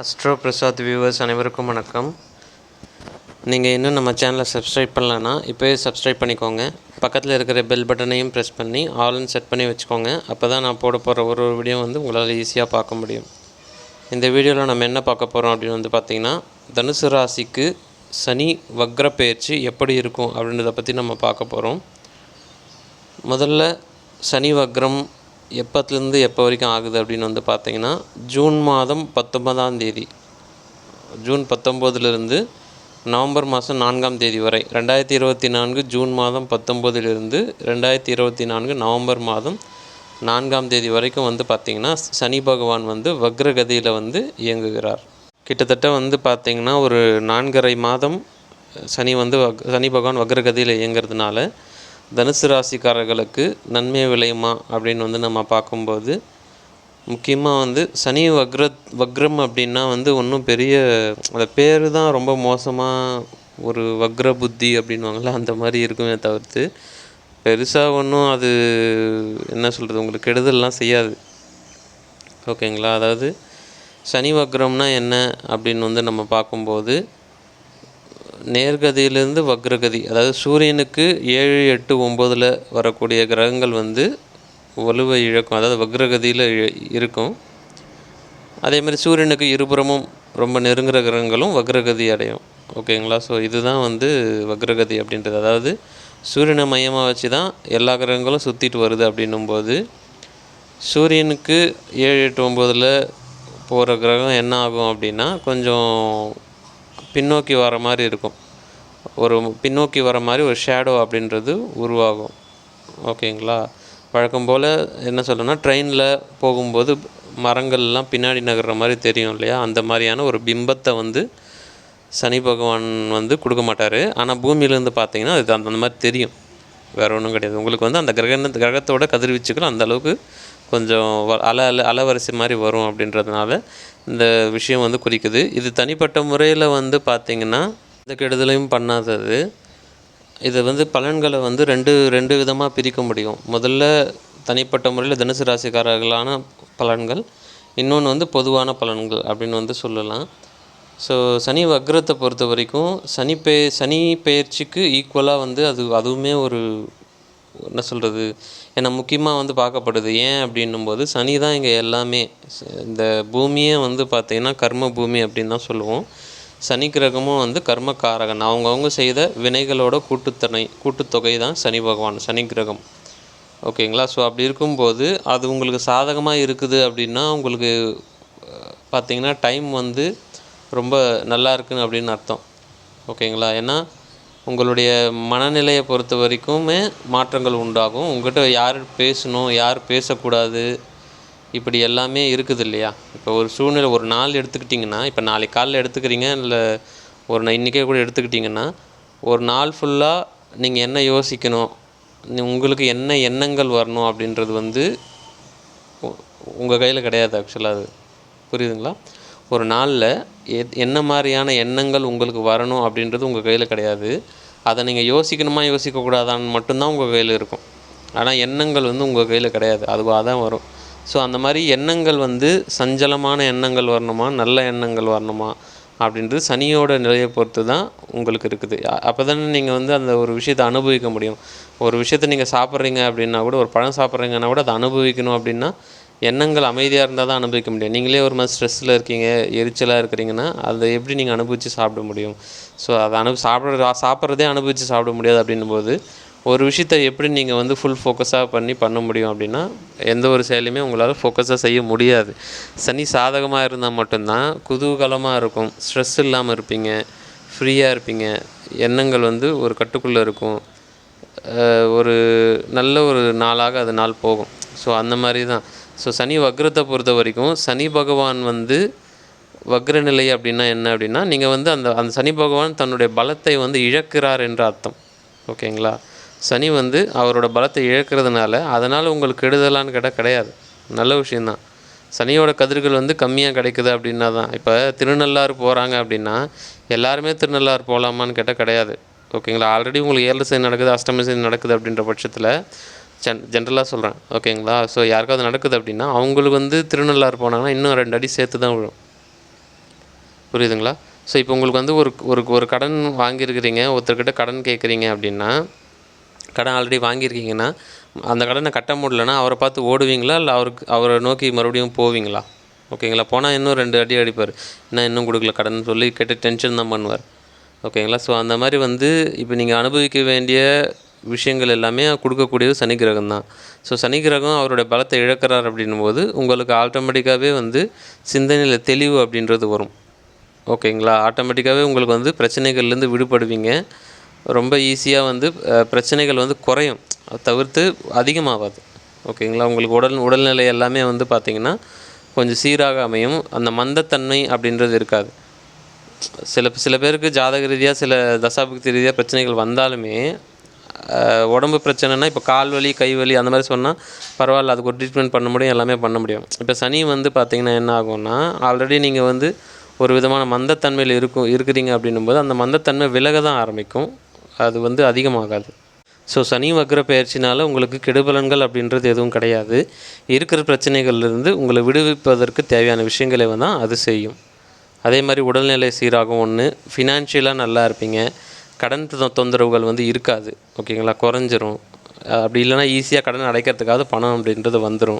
Astro Prasad viewers அனைவருக்கும் வணக்கம். நீங்கள் இன்னும் நம்ம சேனலை சப்ஸ்கிரைப் பண்ணலன்னா இப்போயே சப்ஸ்கிரைப் பண்ணிக்கோங்க. பக்கத்தில் இருக்கிற பெல் பட்டனையும் ப்ரெஸ் பண்ணி ஆல்னு செட் பண்ணி வச்சுக்கோங்க. அப்போ தான் நான் போட போகிற ஒரு ஒரு வீடியோ வந்து உங்களால் ஈஸியாக பார்க்க முடியும். இந்த வீடியோவில் நம்ம என்ன பார்க்க போகிறோம் அப்படின்னு வந்து பார்த்திங்கன்னா தனுசு ராசிக்கு சனி வக்ர பயிற்சி எப்படி இருக்கும் அப்படின்றத பற்றி நம்ம பார்க்க போகிறோம் முதல்ல சனி வக்ரம் எப்பத்துலேருந்து எப்போ வரைக்கும் ஆகுது அப்படின்னு வந்து பார்த்தீங்கன்னா ஜூன் மாதம் பத்தொன்பதாம் தேதி. ஜூன் பத்தொம்போதுலேருந்து நவம்பர் மாதம் நான்காம் தேதி வரை. ரெண்டாயிரத்தி இருபத்தி நான்கு ஜூன் மாதம் பத்தொம்போதிலிருந்து ரெண்டாயிரத்தி இருபத்தி நான்கு நவம்பர் மாதம் நான்காம் தேதி வரைக்கும் வந்து பார்த்திங்கன்னா சனி பகவான் வந்து வக்ரகதியில் வந்து இயங்குகிறார். கிட்டத்தட்ட வந்து பார்த்திங்கன்னா ஒரு நான்கரை மாதம் சனி வந்து வக் சனி பகவான் வக்ரகதியில் இயங்குறதுனால தனுசு ராசிக்காரர்களுக்கு நன்மை விளையுமா அப்படின்னு வந்து நம்ம பார்க்கும்போது முக்கியமாக வந்து சனி வக்ர வக்ரம் அப்படின்னா வந்து ஒன்றும் பெரிய அந்த பேர் தான் ரொம்ப மோசமாக ஒரு வக்ர புத்தி அப்படின்வாங்களே அந்த மாதிரி இருக்குமே தவிர்த்து பெருசாக ஒன்றும் அது என்ன சொல்கிறது உங்களுக்கு கெடுதல்லாம் செய்யாது. ஓகேங்களா? அதாவது சனி வக்ரம்னா என்ன அப்படின்னு வந்து நம்ம பார்க்கும்போது நேர்கதியிலேருந்து வக்ரகதி அதாவது சூரியனுக்கு ஏழு எட்டு ஒம்போதில் வரக்கூடிய கிரகங்கள் வந்து வலுவை இழக்கும் அதாவது வக்ரகதியில் இருக்கும். அதே மாதிரி சூரியனுக்கு இருபுறமும் ரொம்ப நெருங்குற கிரகங்களும் வக்ரகதி அடையும். ஓகேங்களா? ஸோ இதுதான் வந்து வக்ரகதி அப்படின்றது. அதாவது சூரியனை மையமாக வச்சு தான் எல்லா கிரகங்களும் சுற்றிட்டு வருது அப்படின்னும்போது சூரியனுக்கு ஏழு எட்டு ஒம்போதில் போகிற கிரகம் என்ன ஆகும் அப்படின்னா கொஞ்சம் பின்னோக்கி வர மாதிரி இருக்கும். ஒரு பின்னோக்கி வர மாதிரி ஒரு ஷேடோ அப்படின்றது உருவாகும். ஓகேங்களா? வழக்கம் போல் என்ன சொல்லணும்னா ட்ரெயினில் போகும்போது மரங்கள்லாம் பின்னாடி நகர்ற மாதிரி தெரியும் இல்லையா? அந்த மாதிரியான ஒரு பிம்பத்தை வந்து சனி பகவான் வந்து கொடுக்க மாட்டார். ஆனால் பூமியிலேருந்து பார்த்தீங்கன்னா அது அந்த மாதிரி தெரியும். வேறு ஒன்றும் கிடையாது. உங்களுக்கு வந்து அந்த கிரகண கிரகத்தோட கதிர்வீச்சுகள் அந்த அளவுக்கு கொஞ்சம் வ- அல அல அலவரிசை மாதிரி வரும் அப்படின்றதுனால இந்த விஷயம் வந்து குறிக்குது. இது தனிப்பட்ட முறையில் வந்து பார்த்திங்கன்னா எந்த கெடுதலையும் பண்ணாதது. இது வந்து பலன்களை வந்து ரெண்டு ரெண்டு விதமாக பிரிக்க முடியும். முதல்ல தனிப்பட்ட முறையில் தனுசு ராசிக்காரர்களான பலன்கள் இன்னொன்று வந்து பொதுவான பலன்கள் அப்படின்னு வந்து சொல்லலாம். ஸோ சனி வக்ரத்தை பொறுத்த வரைக்கும் சனி பே சனி பெயர்ச்சிக்கு ஈக்குவலாக வந்து அது அதுவுமே ஒரு என்ன சொல்கிறது ஏன்னா முக்கியமாக வந்து பார்க்கப்படுது. ஏன் அப்படின்னும்போது சனி தான் இங்கே எல்லாமே. இந்த பூமியே வந்து பார்த்திங்கன்னா கர்ம பூமி அப்படின்னு தான் சொல்லுவோம். சனி கிரகமும் வந்து கர்மக்காரகன். அவங்கவுங்க செய்த வினைகளோட கூட்டுத்தனை கூட்டுத்தொகை தான் சனி பகவான் சனி கிரகம். ஓகேங்களா? ஸோ அப்படி இருக்கும்போது அது உங்களுக்கு சாதகமாக இருக்குது அப்படின்னா உங்களுக்கு பார்த்திங்கன்னா டைம் வந்து ரொம்ப நல்லா இருக்குன்னு அப்படின்னு அர்த்தம். ஓகேங்களா? ஏன்னா உங்களுடைய மனநிலையை பொறுத்த வரைக்குமே மாற்றங்கள் உண்டாகும். உங்கள்கிட்ட யார் பேசணும் யார் பேசக்கூடாது இப்படி எல்லாமே இருக்குது இல்லையா? இப்போ ஒரு சூழ்நிலை ஒரு நாள் எடுத்துக்கிட்டிங்கன்னா இப்போ நாளைக்கு காலைல எடுத்துக்கிறீங்க இல்லை ஒரு நா- இன்னைக்கே கூட எடுத்துக்கிட்டிங்கன்னா ஒரு நாள் ஃபுல்லாக நீங்கள் என்ன யோசிக்கணும் உங்களுக்கு என்ன எண்ணங்கள் வரணும் அப்படின்றது வந்து உங்கள் கையில் கிடையாது ஆக்சுவலாக அது. புரியுதுங்களா? ஒரு நாளில் எத் என்ன மாதிரியான எண்ணங்கள் உங்களுக்கு வரணும் அப்படின்றது உங்கள் கையில் கிடையாது. அதை நீங்கள் யோசிக்கணுமா யோசிக்கக்கூடாதான்னு மட்டும்தான் உங்கள் கையில் இருக்கும். ஆனால் எண்ணங்கள் வந்து உங்கள் கையில் கிடையாது. அதுவாக தான் வரும். ஸோ அந்த மாதிரி எண்ணங்கள் வந்து சஞ்சலமான எண்ணங்கள் வரணுமா நல்ல எண்ணங்கள் வரணுமா அப்படின்றது சனியோட நிலையை பொறுத்து தான் உங்களுக்கு இருக்குது. அப்போ தானே நீங்கள் வந்து அந்த ஒரு விஷயத்தை அனுபவிக்க முடியும். ஒரு விஷயத்தை நீங்கள் சாப்பிட்றீங்க அப்படின்னா கூட ஒரு பழம் சாப்பிட்றீங்கன்னா கூட அதை அனுபவிக்கணும் அப்படின்னா எண்ணங்கள் அமைதியாக இருந்தால் தான் அனுபவிக்க முடியும். நீங்களே ஒரு மாதிரி ஸ்ட்ரெஸ்ஸில் இருக்கீங்க எரிச்சலாக இருக்கிறீங்கன்னா அதை எப்படி நீங்கள் அனுபவித்து சாப்பிட முடியும்? ஸோ அதை அனு சாப்பிட்ற சாப்பிட்றதே அனுபவித்து சாப்பிட முடியாது அப்படின்னும் போது ஒரு விஷயத்தை எப்படி நீங்கள் வந்து ஃபுல் ஃபோக்கஸாக பண்ணி பண்ண முடியும் அப்படின்னா எந்த ஒரு செயலையுமே உங்களால் ஃபோக்கஸாக செய்ய முடியாது. சனி சாதகமாக இருந்தால் மட்டும்தான் குதூகலமாக இருக்கும். ஸ்ட்ரெஸ் இல்லாமல் இருப்பீங்க ஃப்ரீயாக இருப்பீங்க. எண்ணங்கள் வந்து ஒரு கட்டுக்குள்ளே இருக்கும். ஒரு நல்ல ஒரு நாளாக அது நாள் போகும். ஸோ அந்த மாதிரி தான். ஸோ சனி வக்ரத்தை பொறுத்த வரைக்கும் சனி பகவான் வந்து வக்ர நிலை அப்படின்னா என்ன அப்படின்னா நீங்கள் வந்து அந்த அந்த சனி பகவான் தன்னுடைய பலத்தை வந்து இழக்கிறார் என்ற அர்த்தம். ஓகேங்களா? சனி வந்து அவரோட பலத்தை இழக்கிறதுனால அதனால் உங்களுக்கு கெடுதலான்னு கேட்டால் கிடையாது. நல்ல விஷயந்தான் சனியோட கதிர்கள் வந்து கம்மியாக கிடைக்குது அப்படின்னா தான். இப்போ திருநள்ளாறு போகிறாங்க அப்படின்னா எல்லாருமே திருநள்ளாறு போகலாமான்னு கேட்டால் கிடையாது. ஓகேங்களா? ஆல்ரெடி உங்களுக்கு ஏழு சைன் நடக்குது அஷ்டமி சைன் நடக்குது அப்படின்ற பட்சத்தில் ஜென் ஜென்ரலாக சொல்கிறேன் ஓகேங்களா ஸோ யாருக்காவது நடக்குது அப்படின்னா அவங்களுக்கு வந்து திருநள்ளாறு போனாங்கன்னா இன்னும் ரெண்டு அடி சேர்த்து தான் விழும். புரியுதுங்களா? ஸோ இப்போ உங்களுக்கு வந்து ஒரு ஒரு ஒரு கடன் வாங்கியிருக்கிறீங்க ஒருத்தர்கிட்ட கடன் கேட்குறீங்க அப்படின்னா கடன் ஆல்ரெடி வாங்கியிருக்கீங்கன்னா அந்த கடனை கட்ட முடியலன்னா அவரை பார்த்து ஓடுவீங்களா? இல்லை அவருக்கு அவரை நோக்கி மறுபடியும் போவீங்களா? ஓகேங்களா போனால் இன்னும் ரெண்டு அடி அடிப்பார். என்ன இன்னும் கொடுக்கல கடன் சொல்லி கேட்டு டென்ஷன் தான் பண்ணுவார். ஓகேங்களா ஸோ அந்த மாதிரி வந்து இப்போ நீங்கள் அனுபவிக்க வேண்டிய விஷயங்கள் எல்லாமே கொடுக்கக்கூடியது சனி கிரகம் தான். ஸோ சனி கிரகம் அவருடைய பலத்தை இழக்கிறார் அப்படின்னும் போது உங்களுக்கு ஆட்டோமேட்டிக்காகவே வந்து சிந்தனையில் தெளிவு அப்படின்றது வரும். ஓகேங்களா ஆட்டோமேட்டிக்காகவே உங்களுக்கு வந்து பிரச்சனைகள்லேருந்து விடுபடுவீங்க. ரொம்ப ஈஸியாக வந்து பிரச்சனைகள் வந்து குறையும். தவிர்த்து அதிகமாகாது. ஓகேங்களா உங்களுக்கு உடல் உடல்நிலை எல்லாமே வந்து பார்த்திங்கன்னா கொஞ்சம் சீராக அமையும். அந்த மந்தத்தன்மை அப்படின்றது இருக்காது. சில சில பேருக்கு ஜாதக ரீதியாக சில தசாபக்தி ரீதியாக பிரச்சனைகள் வந்தாலுமே உடம்பு பிரச்சனைனா இப்போ கால் வலி கை வலி அந்த மாதிரி சொன்னால் பரவாயில்ல அதுக்கு ஒரு ட்ரீட்மெண்ட் பண்ண முடியும் எல்லாமே பண்ண முடியும். இப்போ சனி வந்து பார்த்திங்கன்னா என்ன ஆகும்னா ஆல்ரெடி நீங்கள் வந்து ஒரு விதமான மந்தத்தன்மையில் இருக்கும் இருக்கிறீங்க அப்படின்னும் போது அந்த மந்தத்தன்மை விலக தான் ஆரம்பிக்கும். அது வந்து அதிகமாகாது. ஸோ சனி வக்ர பயிற்சினால் உங்களுக்கு கெடுபலன்கள் அப்படின்றது எதுவும் கிடையாது. இருக்கிற பிரச்சனைகள்லேருந்து உங்களை விடுவிப்பதற்கு தேவையான விஷயங்களை தான் அது செய்யும். அதே மாதிரி உடல்நிலை சீராகும். ஒன்று ஃபினான்ஷியலாக நல்லா இருப்பீங்க. கடன் தொ- தொந்தரவுகள் வந்து இருக்காது ஓகேங்களா? குறைஞ்சிரும். அப்படி இல்லைனா ஈஸியாக கடன் அடைக்கிறதுக்காக பணம் அப்படின்றது வந்துடும்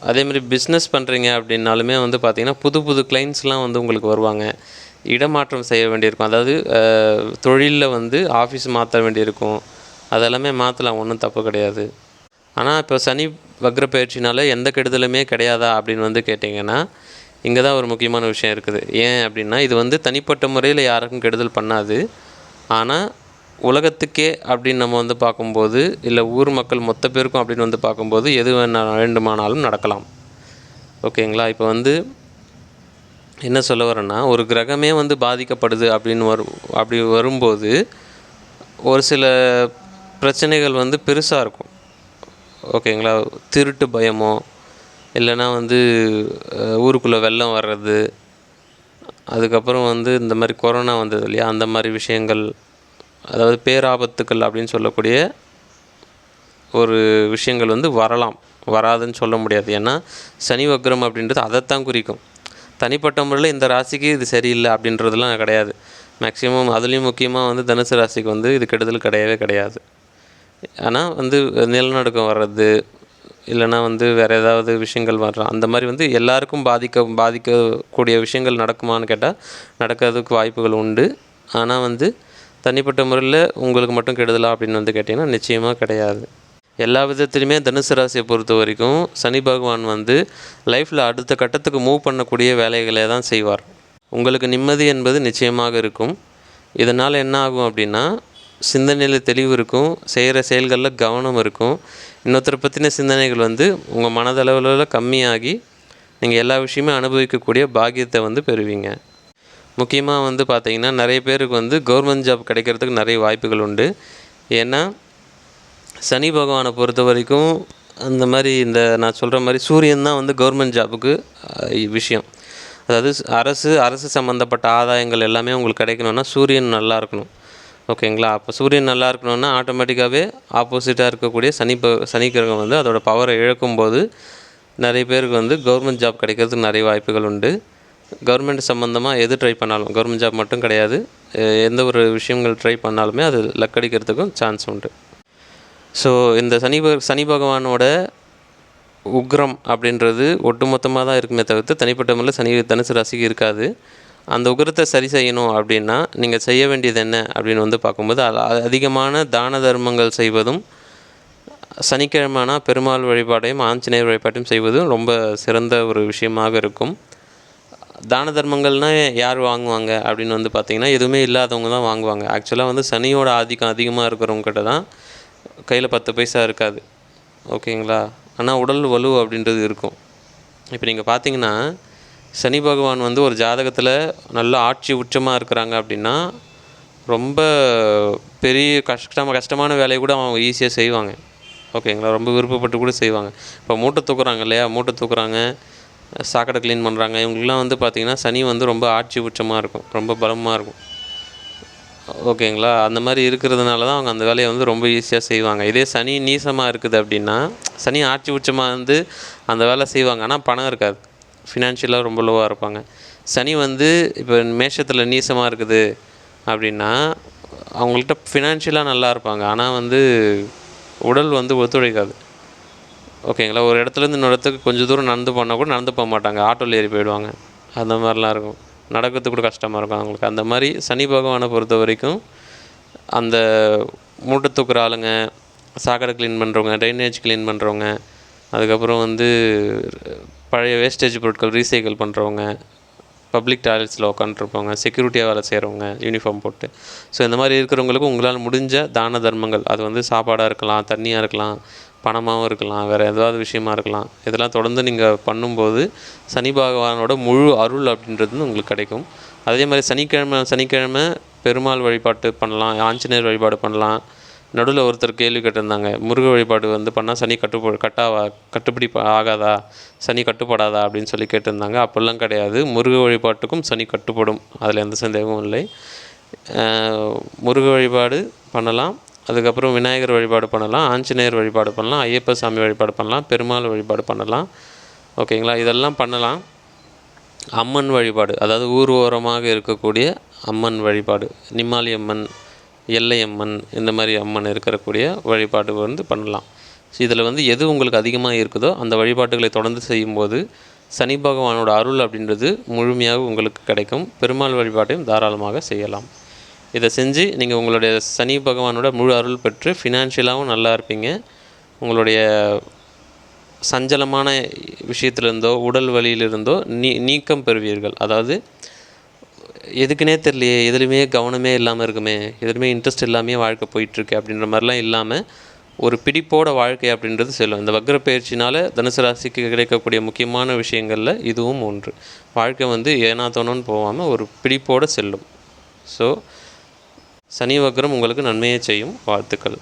அதேமாதிரி பிஸ்னஸ் பண்ணுறீங்க அப்படின்னாலுமே வந்து பார்த்திங்கன்னா புது புது கிளைண்ட்ஸ்லாம் வந்து உங்களுக்கு வருவாங்க. இடமாற்றம் செய்ய வேண்டியிருக்கும். அதாவது தொழிலில் வந்து ஆஃபீஸ் மாற்ற வேண்டியிருக்கும். அதெல்லாமே மாற்றலாம் ஒன்றும் தப்பு கிடையாது. ஆனால் இப்போ சனி வக்ர பயிற்சினால எந்த கெடுதலுமே கிடையாதா அப்படின்னு வந்து கேட்டிங்கன்னா இங்கே தான் ஒரு முக்கியமான விஷயம் இருக்குது. ஏன் அப்படின்னா இது வந்து தனிப்பட்ட முறையில் யாருக்கும் கெடுதல் பண்ணாது. ஆனால் உலகத்துக்கே அப்படின்னு நம்ம வந்து பார்க்கும்போது இல்லை ஊர் மக்கள் மொத்த பேருக்கும் அப்படின்னு வந்து பார்க்கும்போது எது வேணா வேண்டுமானாலும் நடக்கலாம். ஓகேங்களா? இப்போ வந்து என்ன சொல்ல வரேன்னா ஒரு கிரகமே வந்து பாதிக்கப்படுது அப்படின்னு வரும் அப்படி வரும்போது ஒரு சில பிரச்சனைகள் வந்து பெருசாக இருக்கும். ஓகேங்களா? திருட்டு பயமோ இல்லைன்னா வந்து ஊருக்குள்ளே வெள்ளம் வர்றது அதுக்கப்புறம் வந்து இந்த மாதிரி கொரோனா வந்தது இல்லையா? அந்த மாதிரி விஷயங்கள் அதாவது பேராபத்துக்கள் அப்படின்னு சொல்லக்கூடிய ஒரு விஷயங்கள் வந்து வரலாம். வராதுன்னு சொல்ல முடியாது. ஏன்னா சனி வக்ரம் அப்படின்றது அதைத்தான் குறிக்கும். தனிப்பட்ட முறையில் இந்த ராசிக்கு இது சரியில்லை அப்படின்றதுலாம் கிடையாது. மேக்ஸிமம் அதுலேயும் முக்கியமாக வந்து தனுசு ராசிக்கு வந்து இது கெடுதல் கிடையவே கிடையாது. ஆனால் வந்து நிலநடுக்கம் வர்றது இல்லைன்னா வந்து வேறு ஏதாவது விஷயங்கள் வர்றோம் அந்த மாதிரி வந்து எல்லாருக்கும் பாதிக்க பாதிக்கக்கூடிய விஷயங்கள் நடக்குமான்னு கேட்டால் நடக்கிறதுக்கு வாய்ப்புகள் உண்டு. ஆனால் வந்து தனிப்பட்ட முறையில் உங்களுக்கு மட்டும் கெடுதலா அப்படின்னு வந்து கேட்டிங்கன்னா நிச்சயமாக கிடையாது. எல்லா விதத்துலையுமே தனுசு ராசியை பொறுத்த வரைக்கும் சனி பகவான் வந்து லைஃப்பில் அடுத்த கட்டத்துக்கு மூவ் பண்ணக்கூடிய வேலைகளை தான் செய்வார். உங்களுக்கு நிம்மதி என்பது நிச்சயமாக இருக்கும். இதனால் என்ன ஆகும் அப்படின்னா சிந்தனையில் தெளிவு இருக்கும். செய்கிற செயல்களில் கவனம் இருக்கும். இன்னொருத்தரை பற்றின சிந்தனைகள் வந்து உங்கள் மனதளவில் கம்மியாகி நீங்கள் எல்லா விஷயமே அனுபவிக்கக்கூடிய பாக்கியத்தை வந்து பெறுவீங்க. முக்கியமாக வந்து பார்த்திங்கன்னா நிறைய பேருக்கு வந்து கவர்மெண்ட் ஜாப் கிடைக்கிறதுக்கு நிறைய வாய்ப்புகள் உண்டு. ஏன்னா சனி பகவானை பொறுத்த வரைக்கும் அந்த மாதிரி இந்த நான் சொல்கிற மாதிரி சூரியன் தான் வந்து கவர்மெண்ட் ஜாபுக்கு விஷயம். அதாவது அரசு அரசு சம்மந்தப்பட்ட ஆதாயங்கள் எல்லாமே உங்களுக்கு கிடைக்கணும்னா சூரியன் நல்லா இருக்கணும். ஓகேங்களா? அப்போ சூரியன் நல்லா இருக்கணும்னா ஆட்டோமேட்டிக்காகவே ஆப்போசிட்டாக இருக்கக்கூடிய சனி ப சனி கிரகம் வந்து அதோடய பவரை இழக்கும்போது நிறைய பேருக்கு வந்து கவர்மெண்ட் ஜாப் கிடைக்கிறதுக்கு நிறைய வாய்ப்புகள் உண்டு. கவர்மெண்ட் சம்மந்தமாக எது ட்ரை பண்ணாலும் கவர்மெண்ட் ஜாப் மட்டும் கிடையாது. எந்த ஒரு விஷயங்கள் ட்ரை பண்ணாலுமே அது லக் அடிக்கிறதுக்கும் சான்ஸ் உண்டு. ஸோ இந்த சனி பக சனி பகவானோட உக்ரம் அப்படின்றது ஒட்டுமொத்தமாக தான் இருக்குமே தவிர்த்து தனிப்பட்ட முறையில் சனி தனுசு ராசிக்கு இருக்காது. அந்த உகரத்தை சரி செய்யணும் அப்படின்னா நீங்கள் செய்ய வேண்டியது என்ன அப்படின்னு வந்து பார்க்கும்போது அதிகமான தான தர்மங்கள் செய்வதும் சனிக்கிழமைனா பெருமாள் வழிபாட்டையும் ஆஞ்சநேயர் வழிபாட்டையும் செய்வதும் ரொம்ப சிறந்த ஒரு விஷயமாக இருக்கும். தான தர்மங்கள்னால் யார் வாங்குவாங்க அப்படின்னு வந்து பார்த்தீங்கன்னா எதுவுமே இல்லாதவங்க தான் வாங்குவாங்க. ஆக்சுவலாக வந்து சனியோட ஆதிக்கம் அதிகமாக இருக்கிறவங்ககிட்ட தான் கையில் பத்து பைசா இருக்காது. ஓகேங்களா ஆனால் உடல் வலு அப்படின்றது இருக்கும். இப்போ நீங்கள் பார்த்தீங்கன்னா சனி பகவான் வந்து ஒரு ஜாதகத்தில் நல்ல ஆட்சி உச்சமாக இருக்கிறாங்க அப்படின்னா ரொம்ப பெரிய கஷ்டமாக கஷ்டமான வேலையை கூட அவங்க ஈஸியாக செய்வாங்க. ஓகேங்களா? ரொம்ப விருப்பப்பட்டு கூட செய்வாங்க. இப்போ மூட்டை தூக்குறாங்க இல்லையா? மூட்டை தூக்குறாங்க. சாக்கடை க்ளீன் பண்ணுறாங்க இவங்களுக்குலாம் வந்து பார்த்திங்கன்னா சனி வந்து ரொம்ப ஆட்சி உச்சமாக இருக்கும். ரொம்ப பலமாக இருக்கும். ஓகேங்களா? அந்த மாதிரி இருக்கிறதுனால தான் அவங்க அந்த வேலையை வந்து ரொம்ப ஈஸியாக செய்வாங்க. இதே சனி நீசமாக இருக்குது அப்படின்னா சனி ஆட்சி உச்சமாக வந்து அந்த வேலை செய்வாங்க. ஆனால் பணம் இருக்காது. ஃபினான்ஷியலாக ரொம்ப லோவாக இருப்பாங்க. சனி வந்து இப்போ மேஷத்தில் நீசமாக இருக்குது அப்படின்னா அவங்கள்ட்ட ஃபினான்ஷியலாக நல்லா இருப்பாங்க. ஆனால் வந்து உடல் வந்து ஒத்துழைக்காது. ஓகேங்களா? ஒரு இடத்துலேருந்து இன்னொரு இடத்துக்கு கொஞ்சம் தூரம் நடந்து போனால் கூட நடந்து போக மாட்டாங்க. ஆட்டோவில் ஏறி போயிடுவாங்க. அந்த மாதிரிலாம் இருக்கும். நடக்கிறதுக்கு கூட கஷ்டமாக இருக்கும் அவங்களுக்கு. அந்த மாதிரி சனி பகவானை பொறுத்த வரைக்கும் அந்த மூட்டை தூக்குற ஆளுங்க சாக்கடை க்ளீன் பண்ணுறவங்க ட்ரைனேஜ் க்ளீன் பண்ணுறவங்க அதுக்கப்புறம் வந்து பழைய வேஸ்டேஜ் பொருட்கள் ரீசைக்கிள் பண்ணுறவங்க பப்ளிக் டாய்லெட்ஸில் உட்காந்துருப்பவங்க செக்யூரிட்டியாக வேலை செய்கிறவங்க யூனிஃபார்ம் போட்டு. ஸோ இந்த மாதிரி இருக்கிறவங்களுக்கு உங்களால் முடிஞ்ச தான தர்மங்கள். அது வந்து சாப்பாடாக இருக்கலாம் தண்ணியாக இருக்கலாம் பணமாகவும் இருக்கலாம் வேறு ஏதாவது விஷயமா இருக்கலாம். இதெல்லாம் தொடர்ந்து நீங்கள் பண்ணும்போது சனி பகவானோட முழு அருள் அப்படின்றது உங்களுக்கு கிடைக்கும். அதே மாதிரி சனிக்கிழமை சனிக்கிழமை பெருமாள் வழிபாட்டு பண்ணலாம் ஆஞ்சநேயர் வழிபாடு பண்ணலாம். நடுவில் ஒருத்தர் கேள்வி கேட்டிருந்தாங்க முருக வழிபாடு வந்து பண்ணால் சனி கட்டுப்ப கட்டாவா கட்டுப்படி ஆகாதா சனி கட்டுப்படாதா அப்படின்னு சொல்லி கேட்டிருந்தாங்க. அப்போல்லாம் கிடையாது. முருக வழிபாட்டுக்கும் சனி கட்டுப்படும். அதில் எந்த சந்தேகமும் இல்லை. முருக வழிபாடு பண்ணலாம். அதுக்கப்புறம் விநாயகர் வழிபாடு பண்ணலாம். ஆஞ்சநேயர் வழிபாடு பண்ணலாம். ஐயப்ப சாமி வழிபாடு பண்ணலாம். பெருமாள் வழிபாடு பண்ணலாம். ஓகேங்களா? இதெல்லாம் பண்ணலாம். அம்மன் வழிபாடு அதாவது ஊர் ஓரமாக இருக்கக்கூடிய அம்மன் வழிபாடு. நிம்மாலி அம்மன் எல்லை அம்மன் இந்த மாதிரி அம்மன் இருக்கக்கூடிய வழிபாடு வந்து பண்ணலாம். ஸோ இதில் வந்து எது உங்களுக்கு அதிகமாக இருக்குதோ அந்த வழிபாட்டுகளை தொடர்ந்து செய்யும்போது சனி பகவானோட அருள் அப்படின்றது முழுமையாக உங்களுக்கு கிடைக்கும். பெருமாள் வழிபாட்டையும் தாராளமாக செய்யலாம். இதை செஞ்சு நீங்கள் உங்களுடைய சனி பகவானோட முழு அருள் பெற்று ஃபினான்ஷியலாகவும் நல்லா இருப்பீங்க. உங்களுடைய சஞ்சலமான விஷயத்திலிருந்தோ உடல் வழியிலிருந்தோ நீ நீக்கம் பெறுவீர்கள். அதாவது எதுக்குனே தெரியலையே எதுலையுமே கவனமே இல்லாமல் இருக்குமே எதுலையுமே இன்ட்ரெஸ்ட் இல்லாமே வாழ்க்கை போயிட்டுருக்கு அப்படின்ற மாதிரிலாம் இல்லாமல் ஒரு பிடிப்போட வாழ்க்கை அப்படின்றது செல்லும். இந்த வக்ர பயிற்சினால் தனுசு ராசிக்கு கிடைக்கக்கூடிய முக்கியமான விஷயங்களில் இதுவும் ஒன்று. வாழ்க்கை வந்து ஏனா போகாமல் ஒரு பிடிப்போடு செல்லும். ஸோ சனி வக்ரம் உங்களுக்கு நன்மையை செய்யும். வாழ்த்துக்கள்.